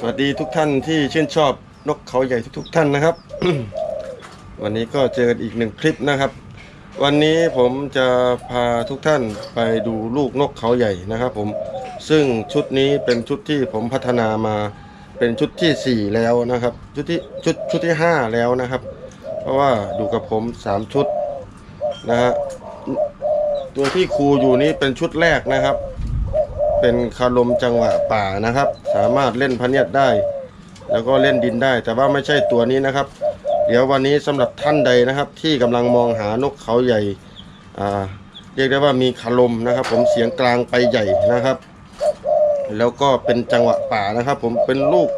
สวัสดีทุกท่านที่ชื่นชอบนกเขาใหญ่ทุก ๆ ท่านนะครับ วันนี้ก็เจอกันอีกหนึ่งคลิปนะครับ วันนี้ผมจะพาทุกท่านไปดูลูกนกเขาใหญ่นะครับ ผมซึ่งชุดนี้เป็นชุดที่ผมพัฒนามาเป็นชุดที่ 4 แล้วนะครับ ชุดที่ชุดชุดที่ 5 แล้วนะครับ เพราะว่าดูกับผม 3 ชุดนะฮะตัวที่ครูอยู่นี้เป็นชุดแรกนะครับ เป็นคารมจังหวะป่านะครับ สามารถเล่นพะเนียดได้ แล้วก็เล่นดินได้ แต่ว่าไม่ใช่ตัวนี้นะครับ เดี๋ยววันนี้สำหรับท่านใดนะครับ ที่กำลังมองหานกเขาใหญ่อ่าเรียกได้ว่ามีคารมนะครับ ผมเสียงกลางไปใหญ่นะครับ แล้วก็เป็นจังหวะป่านะครับ ผมเป็นลูก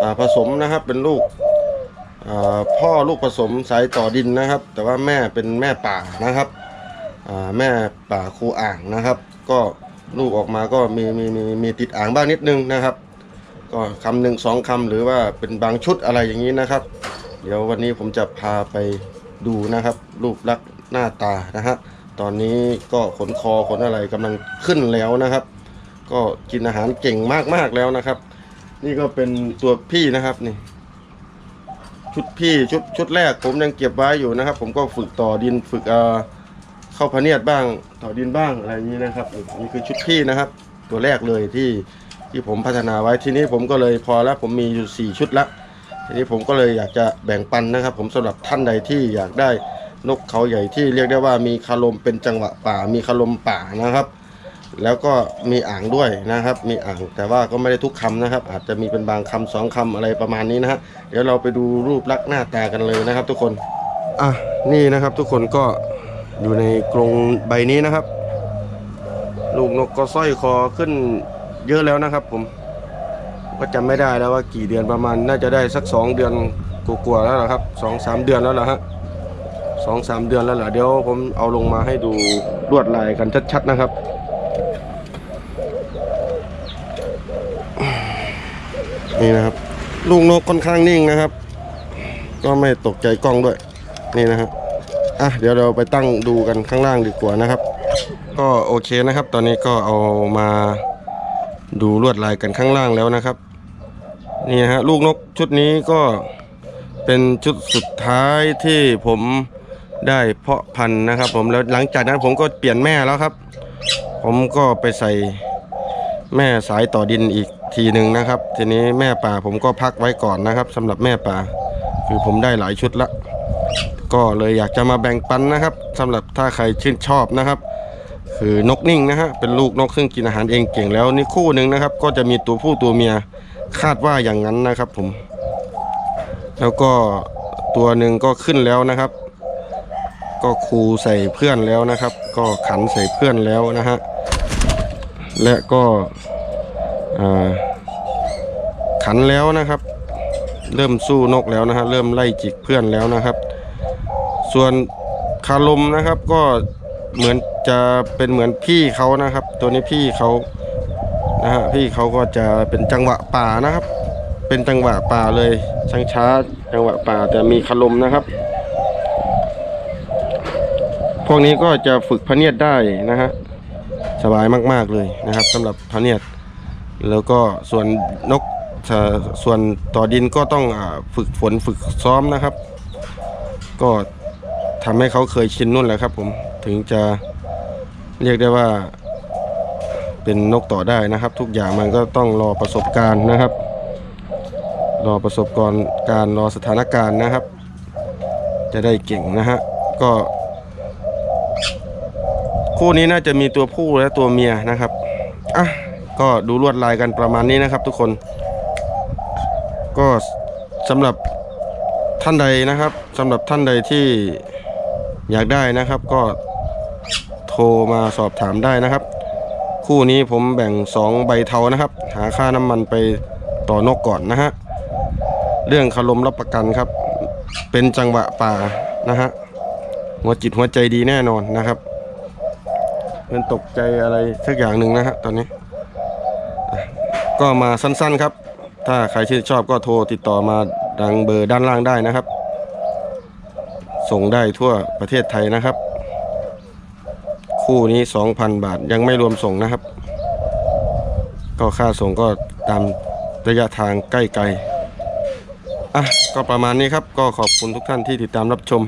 อ่าผสมนะครับเป็นลูกอ่าพ่อลูกผสมสายต่อดินนะครับ แต่ว่าแม่เป็นแม่ป่านะครับอ่าแม่ป่าคูอ่างนะครับ ก็ ลูกออกมาก็มีมีมีมีติดอ่างบ้างนิดนึงนะครับ ก็คำหนึ่งสองคำหรือว่าเป็นบางชุดอะไรอย่างนี้นะครับ เดี๋ยววันนี้ผมจะพาไปดูนะครับรูปลักษณ์หน้าตานะฮะตอนนี้ก็ขนคอขนอะไรกำลังขึ้นแล้วนะครับ ก็กินอาหารเก่งมากๆแล้วนะครับ นี่ก็เป็นตัวพี่นะครับนี่ ชุดพี่ชุดชุดแรกผมยังเก็บไว้อยู่นะครับ ผมก็ฝึกต่อดินฝึกอ่อ เข้าพเนียดบ้างต่อดินบ้างอะไรอย่างนี้นะครับนี่นี่คือชุดพี่นะครับ ตัวแรกเลยที่ที่ผมพัฒนาไว้ทีนี้ผมก็เลยพอแล้วผมมีอยู่สี่ชุดละทีนี้ผมก็เลยอยากจะแบ่งปันนะครับ ผมสำหรับท่านใดที่อยากได้นกเขาใหญ่ที่เรียกได้ว่ามีคารมเป็นจังหวะป่า มีคารมป่านะครับ แล้วก็มีอ่างด้วยนะครับ มีอ่างแต่ว่าก็ไม่ได้ทุกคำนะครับ อาจจะมีเป็นบางคำสองคำอะไรประมาณนี้นะฮะเดี๋ยวเราไปดูรูปลักษณ์หน้าตากันเลยนะครับ ทุกคนอะนี่นะครับทุกคนก็ อยู่ในกรงใบนี้นะครับ ลูกนกก็สร้อยคอขึ้นเยอะแล้วนะครับ ผม ก็จำไม่ได้แล้วว่ากี่เดือนประมาณน่าจะได้สักสองเดือนกลัวๆแล้วนะครับสองสามเดือนแล้วนะฮะสองสามเดือนแล้วเหรอเดี๋ยวผมเอาลงมาให้ดูลวดลายกันชัดๆนะครับนี่นะครับลูกนกค่อนข้างนิ่งนะครับ ก็ไม่ตกใจกล้องด้วย นี่นะครับ อะเดี๋ยวเราไปตั้งดูกันข้างล่างดีกว่านะครับ ก็โอเคนะครับ ตอนนี้ก็เอามาดูลวดลายกันข้างล่างแล้วนะครับ นี่ฮะลูกนกชุดนี้ก็เป็นชุดสุดท้ายที่ผมได้เพาะพันธุ์นะครับ ผมแล้วหลังจากนั้นผมก็เปลี่ยนแม่แล้วครับ ผมก็ไปใส่แม่สายต่อดินอีกทีหนึ่งนะครับ ทีนี้แม่ป่าผมก็พักไว้ก่อนนะครับสำหรับแม่ป่า คือผมได้หลายชุดละ ก็เลยอยากจะมาแบ่งปันนะครับสำหรับถ้าใครชื่นชอบนะครับ คือนกนิ่งนะฮะเป็นลูกนกซึ่งกินอาหารเองเก่งแล้วนี่คู่หนึ่งนะครับ ก็จะมีตัวผู้ตัวเมียคาดว่าอย่างนั้นนะครับผม แล้วก็ตัวหนึ่งก็ขึ้นแล้วนะครับ ก็คูใส่เพื่อนแล้วนะครับ ก็ขันใส่เพื่อนแล้วนะฮะและก็ขันแล้วนะครับ เริ่มสู้นกแล้วนะฮะเริ่มไล่จิกเพื่อนแล้วนะครับ ส่วนคารมนะครับก็เหมือนจะเป็นเหมือนพี่เขานะครับ ตัวนี้พี่เขานะฮะพี่เขาก็จะเป็นจังหวะป่านะครับ เป็นจังหวะป่าเลยช้างช้าจังหวะป่าแต่มีคารมนะครับ พวกนี้ก็จะฝึกพะเนียดได้นะฮะสบายมากๆเลยนะครับสำหรับพะเนียดแล้วก็ส่วนนกส่วนต่อดินก็ต้องฝึกฝนฝึกซ้อมนะครับ ก็ ทำให้เขาเคยชินนู่นแหละครับ ผมถึงจะเรียกได้ว่า เป็นนกต่อได้นะครับ ทุกอย่างมันก็ต้องรอประสบการณ์นะครับ รอประสบการณ์การรอสถานการณ์นะครับ จะได้เก่งนะฮะก็ คู่นี้น่าจะมีตัวผู้และตัวเมียนะครับอะก็ดูลวดลายกันประมาณนี้นะครับ ทุกคน ก็สำหรับท่านใดนะครับสำหรับท่านใดที่ อยากได้นะครับก็โทรมาสอบถามได้นะครับ คู่นี้ผมแบ่ง 2 ใบเทานะครับ หาค่าน้ำมันไปต่อนกก่อนนะฮะเรื่องคารมรับประกันครับ เป็นจังหวะป่านะฮะหัวจิตหัวใจดีแน่นอนนะครับมันตกใจอะไรสักอย่างหนึ่งนะฮะตอนนี้ ก็มาสั้นๆครับ ถ้าใครชื่นชอบก็โทรติดต่อมาดังเบอร์ด้านล่างได้นะครับ ส่งได้ทั่วประเทศไทยนะครับ คู่นี้ 2,000 บาทยังไม่รวมส่งนะครับ ก็ค่าส่งก็ตามระยะทางใกล้ไกลอะก็ประมาณนี้ครับก็ขอบคุณทุกท่านที่ติดตามรับชม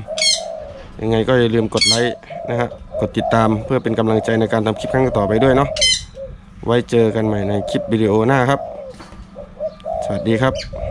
ยังไงก็อย่าลืมกดไลค์นะฮะกดติดตามเพื่อเป็นกำลังใจในการทำคลิปครั้งต่อไปด้วยเนาะไว้เจอกันใหม่ในคลิปวิดีโอหน้าครับ สวัสดีครับ